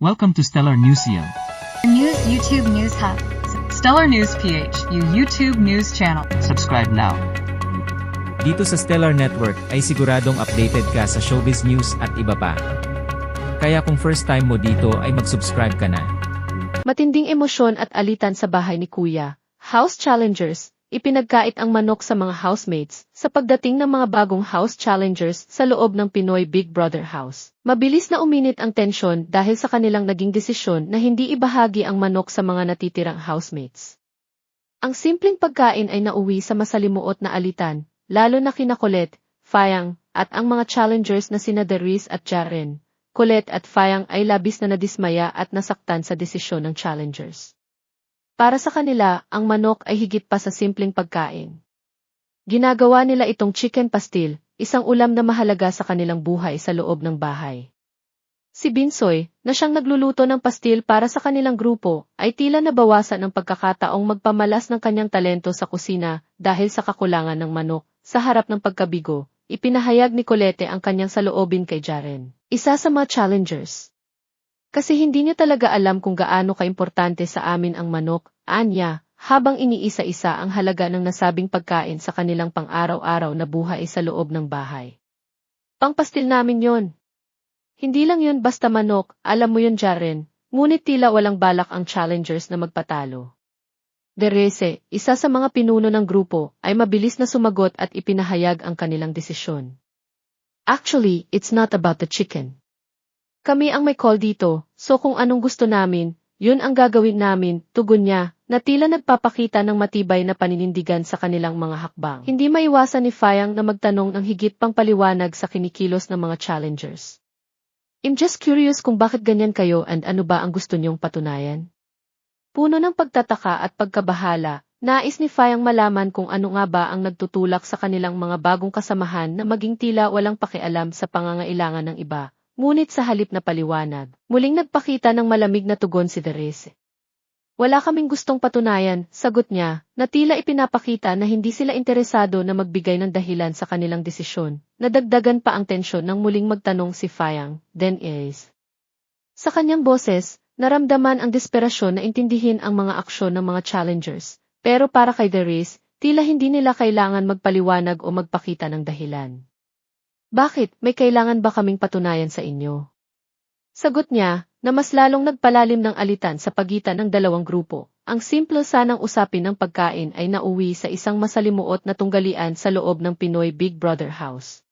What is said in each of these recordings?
Welcome to Stellar Newsium. News YouTube News Hub. Stellar News PH, yung YouTube news channel. Subscribe now. Dito sa Stellar Network ay siguradong updated ka sa showbiz news at iba pa. Kaya kung first time mo dito ay mag-subscribe ka na. Matinding emosyon at alitan sa bahay ni Kuya. House Challengers, ipinagkait ang manok sa mga housemates sa pagdating ng mga bagong house challengers sa loob ng Pinoy Big Brother House. Mabilis na uminit ang tensyon dahil sa kanilang naging desisyon na hindi ibahagi ang manok sa mga natitirang housemates. Ang simpleng pagkain ay nauwi sa masalimuot na alitan, lalo na kina Colette, Fayang, at ang mga challengers na sina Deriz at Jaren. Colette at Fayang ay labis na nadismaya at nasaktan sa desisyon ng challengers. Para sa kanila, ang manok ay higit pa sa simpleng pagkain. Ginagawa nila itong chicken pastil, isang ulam na mahalaga sa kanilang buhay sa loob ng bahay. Si Binsoy, na siyang nagluluto ng pastil para sa kanilang grupo, ay tila nabawasan ng pagkakataong magpamalas ng kanyang talento sa kusina dahil sa kakulangan ng manok. Sa harap ng pagkabigo, ipinahayag ni Colette ang kanyang saloobin kay Jaren. Isa sa mga challengers. Kasi hindi niya talaga alam kung gaano kaimportante sa amin ang manok, anya, habang iniisa-isa ang halaga ng nasabing pagkain sa kanilang pang-araw-araw na buhay sa loob ng bahay. Pangpastil namin yon. Hindi lang yon basta manok, alam mo yon Jaren, ngunit tila walang balak ang challengers na magpatalo. Derese, isa sa mga pinuno ng grupo, ay mabilis na sumagot at ipinahayag ang kanilang desisyon. Actually, it's not about the chicken. Kami ang may call dito, so kung anong gusto namin, yun ang gagawin namin, tugon niya, na tila nagpapakita ng matibay na paninindigan sa kanilang mga hakbang. Hindi maiwasan ni Fayang na magtanong ng higit pang paliwanag sa kinikilos ng mga challengers. I'm just curious kung bakit ganyan kayo and ano ba ang gusto niyong patunayan? Puno ng pagtataka at pagkabahala, nais ni Fayang malaman kung ano nga ba ang nagtutulak sa kanilang mga bagong kasamahan na maging tila walang pakialam sa pangangailangan ng iba, ngunit sa halip na paliwanag, muling nagpakita ng malamig na tugon si Therese. Wala kaming gustong patunayan, sagot niya, na tila ipinapakita na hindi sila interesado na magbigay ng dahilan sa kanilang desisyon. Nadagdagan pa ang tensyon nang muling magtanong si Fayang, then is. Sa kanyang boses, naramdaman ang desperasyon na intindihin ang mga aksyon ng mga challengers, pero para kay Deriz, tila hindi nila kailangan magpaliwanag o magpakita ng dahilan. Bakit, may kailangan ba kaming patunayan sa inyo? Sagot niya, na mas lalong nagpalalim ng alitan sa pagitan ng dalawang grupo. Ang simple sanang usapin ng pagkain ay nauwi sa isang masalimuot na tunggalian sa loob ng Pinoy Big Brother House.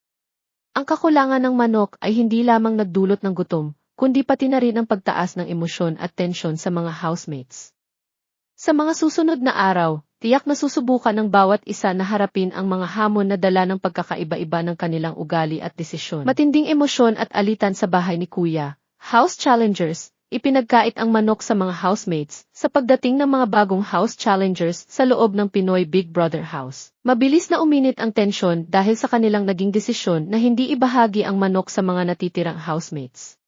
Ang kakulangan ng manok ay hindi lamang nagdulot ng gutom, kundi pati na rin ang pagtaas ng emosyon at tensyon sa mga housemates. Sa mga susunod na araw, tiyak na susubukan ng bawat isa na harapin ang mga hamon na dala ng pagkakaiba-iba ng kanilang ugali at desisyon. Matinding emosyon at alitan sa bahay ni Kuya, House Challengers, ipinagkait ang manok sa mga housemates sa pagdating ng mga bagong house challengers sa loob ng Pinoy Big Brother House. Mabilis na uminit ang tensyon dahil sa kanilang naging desisyon na hindi ibahagi ang manok sa mga natitirang housemates.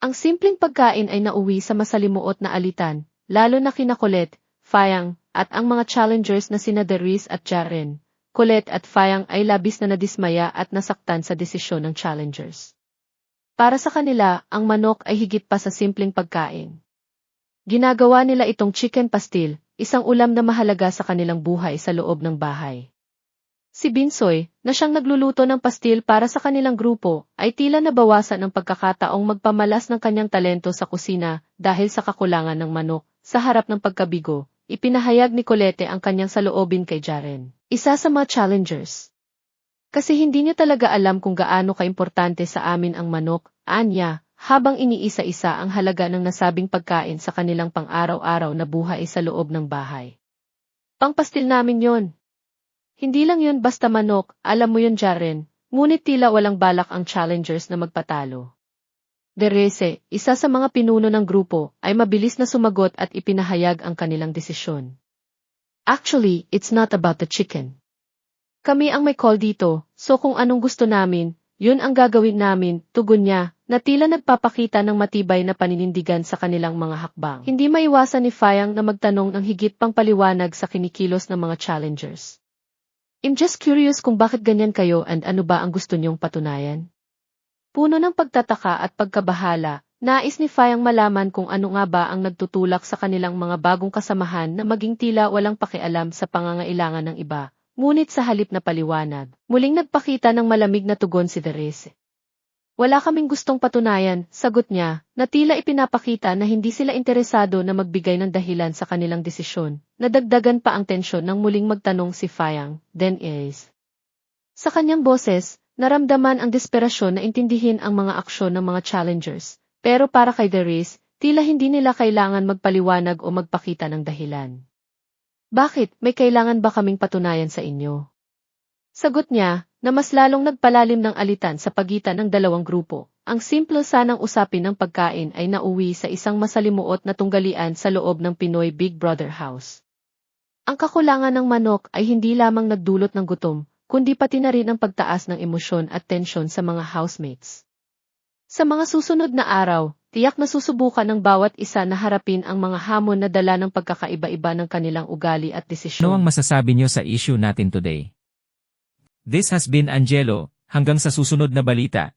Ang simpleng pagkain ay nauwi sa masalimuot na alitan, lalo na kina Colette, Fayang, at ang mga challengers na sina Deriz at Jaren. Colette at Fayang ay labis na nadismaya at nasaktan sa desisyon ng challengers. Para sa kanila, ang manok ay higit pa sa simpleng pagkain. Ginagawa nila itong chicken pastil, isang ulam na mahalaga sa kanilang buhay sa loob ng bahay. Si Binsoy, na siyang nagluluto ng pastil para sa kanilang grupo, ay tila nabawasan ng pagkakataong magpamalas ng kanyang talento sa kusina dahil sa kakulangan ng manok. Sa harap ng pagkabigo, ipinahayag ni Colette ang kanyang saloobin kay Jaren. Isa sa mga challengers. Kasi hindi niya talaga alam kung gaano kaimportante sa amin ang manok, anya, habang iniisa-isa ang halaga ng nasabing pagkain sa kanilang pang-araw-araw na buhay sa loob ng bahay. Pangpastil namin yon. Hindi lang yon basta manok, alam mo yon Jaren, ngunit tila walang balak ang challengers na magpatalo. Derese, isa sa mga pinuno ng grupo, ay mabilis na sumagot at ipinahayag ang kanilang desisyon. Actually, it's not about the chicken. Kami ang may call dito, so kung anong gusto namin, yun ang gagawin namin, tugon niya, na tila nagpapakita ng matibay na paninindigan sa kanilang mga hakbang. Hindi maiwasan ni Fayang na magtanong ng higit pang paliwanag sa kinikilos ng mga challengers. I'm just curious kung bakit ganyan kayo and ano ba ang gusto niyong patunayan? Puno ng pagtataka at pagkabahala, Nais ni Fayang malaman kung ano nga ba ang nagtutulak sa kanilang mga bagong kasamahan na maging tila walang pakialam sa pangangailangan ng iba. Ngunit sa halip na paliwanag, muling nagpakita ng malamig na tugon si Therese. Wala kaming gustong patunayan, sagot niya, na tila ipinapakita na hindi sila interesado na magbigay ng dahilan sa kanilang desisyon. Nadagdagan pa ang tensyon nang muling magtanong si Fayang, then is. Sa kanyang boses, naramdaman ang desperasyon na intindihin ang mga aksyon ng mga challengers. Pero para kay Darius, tila hindi nila kailangan magpaliwanag o magpakita ng dahilan. Bakit, may kailangan ba kaming patunayan sa inyo? Sagot niya, na mas lalong nagpalalim ng alitan sa pagitan ng dalawang grupo. Ang simple sanang usapin ng pagkain ay nauwi sa isang masalimuot na tunggalian sa loob ng Pinoy Big Brother House. Ang kakulangan ng manok ay hindi lamang nagdulot ng gutom, kundi pati na rin ang pagtaas ng emosyon at tensyon sa mga housemates. Sa mga susunod na araw, tiyak na susubukan ng bawat isa na harapin ang mga hamon na dala ng pagkakaiba-iba ng kanilang ugali at desisyon. Ano ang masasabi niyo sa issue natin today? This has been Angelo, hanggang sa susunod na balita.